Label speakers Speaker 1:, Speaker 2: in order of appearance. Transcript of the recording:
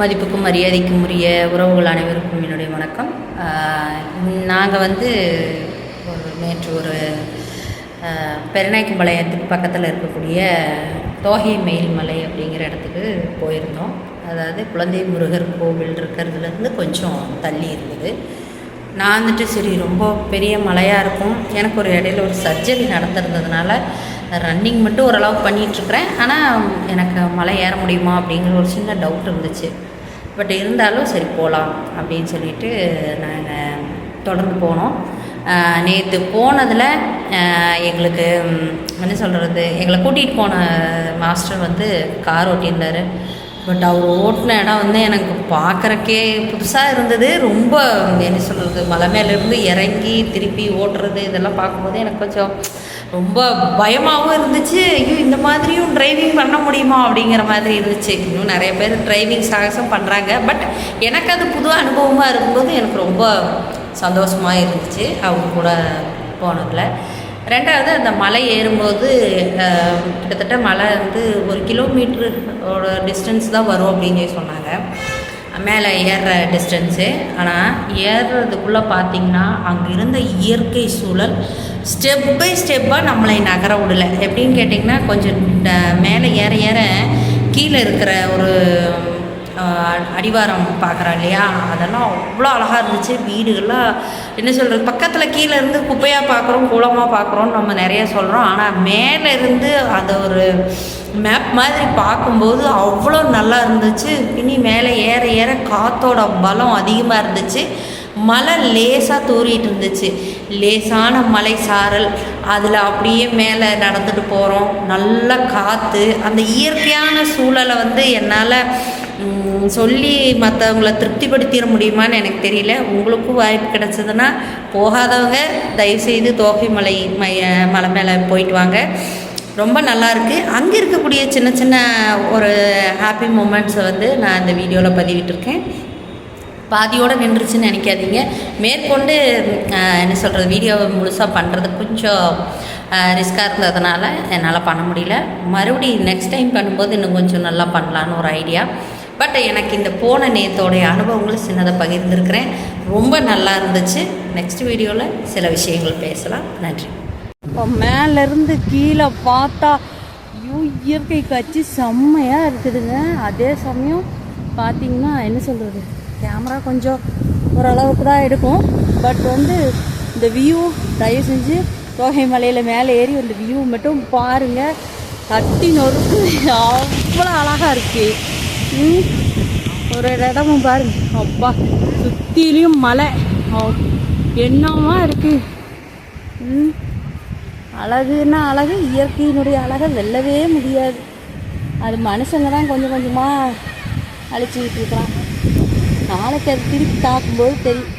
Speaker 1: மதிப்புக்கும் மரியாதைக்கும் உரிய உறவுகள் அனைவருக்கும் என்னுடைய வணக்கம். நாங்கள் வந்து ஒரு நேற்று ஒரு பெருநாய்க்கும்பாளையத்துக்கு பக்கத்தில் இருக்கக்கூடிய தோகை மலை அப்படிங்கிற இடத்துக்கு போயிருந்தோம். அதாவது குழந்தை முருகர் கோவில் இருக்கிறதுலேருந்து கொஞ்சம் தள்ளி இருந்தது. நான் வந்துட்டு சரி ரொம்ப பெரிய மலையாக இருக்கும். எனக்கு ஒரு இடையில ஒரு சர்ஜரி நடந்திருந்ததுனால ரன்னிங் மட்டும் ஓரளவுக்கு பண்ணிகிட்ருக்குறேன் ஆனால் எனக்கு மலை ஏற முடியுமா அப்படிங்கிற ஒரு சின்ன டவுட் இருந்துச்சு. பட் இருந்தாலும் சரி போகலாம் அப்படின்னு சொல்லிட்டு நாங்கள் தொடர்ந்து போனோம். நேற்று போனதில் எங்களுக்கு என்ன சொல்கிறது எங்களை கூட்டிகிட்டு போன மாஸ்டர் வந்து கார் ஓட்டியிருந்தார். பட் அவர் ஓட்டின இடம் வந்து எனக்கு பார்க்குறக்கே புதுசாக இருந்தது. ரொம்ப என்ன சொல்கிறது மலை மேலேருந்து இறங்கி திருப்பி ஓட்டுறது இதெல்லாம் பார்க்கும்போது எனக்கு கொஞ்சம் ரொம்ப பயமாகவும் இருந்துச்சு. ஐயோ இந்த மாதிரியும் டிரைவிங் பண்ண முடியுமா அப்படிங்கிற மாதிரி இருந்துச்சு. இன்னும் நிறைய பேர் டிரைவிங் சாகசம் பண்ணுறாங்க பட் எனக்கு அது புது அனுபவமாக இருக்கும்போது எனக்கு ரொம்ப சந்தோஷமாக இருந்துச்சு. அவங்க கூட போனதில். ரெண்டாவது அந்த மலை ஏறும்போது கிட்டத்தட்ட மலை வந்து ஒரு கிலோமீட்டரோட டிஸ்டன்ஸ் தான் வரும் அப்படின்னு சொல்லி சொன்னாங்க. மேலே ஏறுற டிஸ்டன்ஸு ஆனால் ஏறுறதுக்குள்ளே பார்த்தீங்கன்னா அங்கே இருந்த இயற்கை சூழல் ஸ்டெப் பை ஸ்டெப்பாக நம்மளை நகர விடலை. எப்படின்னு கேட்டிங்கன்னா கொஞ்சம் ட- மேலே ஏற ஏற கீழே இருக்கிற ஒரு அடிவாரம் பார்க்குறோம் இல்லையா? அதெல்லாம் அவ்வளோ அழகாக இருந்துச்சு. வீடுகள்லாம் என்ன சொல்கிறது பக்கத்தில் கீழே இருந்து குப்பையாக பார்க்குறோம் கூலமாக பார்க்குறோம் நம்ம நிறைய சொல்கிறோம் ஆனால் மேலே இருந்து அதை ஒரு மேப் மாதிரி பார்க்கும்போது அவ்வளோ நல்லா இருந்துச்சு. இனி மேலே ஏற ஏற காற்றோட பலம் அதிகமாக இருந்துச்சு. மழை லேசாக தூறிட்டு இருந்துச்சு. லேசான மலை சாரல். அதில் அப்படியே மேலே நடந்துட்டு போகிறோம் நல்ல காற்று அந்த இயற்கையான சூழலை வந்து என்னால் சொல்லி மற்றவங்கள திருப்திப்படுத்திட முடியுமான்னு எனக்கு தெரியல. உங்களுக்கும் வாய்ப்பு கிடச்சதுன்னா போகாதவங்க தயவுசெய்து தோகை மலை மைய மலை மேலே போயிட்டு வாங்க. ரொம்ப நல்லாயிருக்கு அங்கே இருக்கக்கூடிய சின்ன சின்ன ஒரு ஹாப்பி மூமெண்ட்ஸை வந்து நான் இந்த வீடியோவில் பதிவிட்டிருக்கேன். பாதியோடு நின்றுச்சுன்னு நினைக்காதீங்க. மேற்கொண்டு என்ன சொல்கிறது வீடியோவை முழுசாக பண்ணுறது கொஞ்சம் ரிஸ்க்காக இருந்ததுனால என்னால் பண்ண முடியல. மறுபடியும் நெக்ஸ்ட் டைம் பண்ணும்போது இன்னும் கொஞ்சம் நல்லா பண்ணலான்னு ஒரு ஐடியா பட் எனக்கு இந்த போன நேத்தோடைய அனுபவங்களை சின்னதாக பகிர்ந்துருக்கிறேன். ரொம்ப நல்லா இருந்துச்சு. நெக்ஸ்ட் வீடியோவில் சில விஷயங்கள் பேசலாம். நன்றி.
Speaker 2: இப்போ மேலேருந்து கீழே பார்த்தா ஐயோ இயற்கை காட்சி செம்மையாக இருக்குதுங்க. அதே சமயம் பார்த்தீங்கன்னா என்ன சொல்கிறது கேமரா கொஞ்சம் ஓரளவுக்கு தான் எடுக்கும். பட் வந்து இந்த வியூ தயவு செஞ்சு தோகை மலையில் மேலே ஏறி அந்த வியூ மட்டும் பாருங்கள் தட்டி நொறுக்கு. அவ்வளோ அழகாக இருக்குது ம். ஒரு இடமும் பாருங்க. அப்பா சுற்றிலையும் மலை. என்னமா இருக்குது ம் அழகுன்னா அழகு இயற்கையினுடைய அழகை வெல்லவே முடியாது. அது மனுஷங்க தான் கொஞ்சம் கொஞ்சமாக அழிச்சிக்கிட்டு இருக்கிறான் நாளைக்கு அது திருப்பி தாக்கும்போது தெரியும்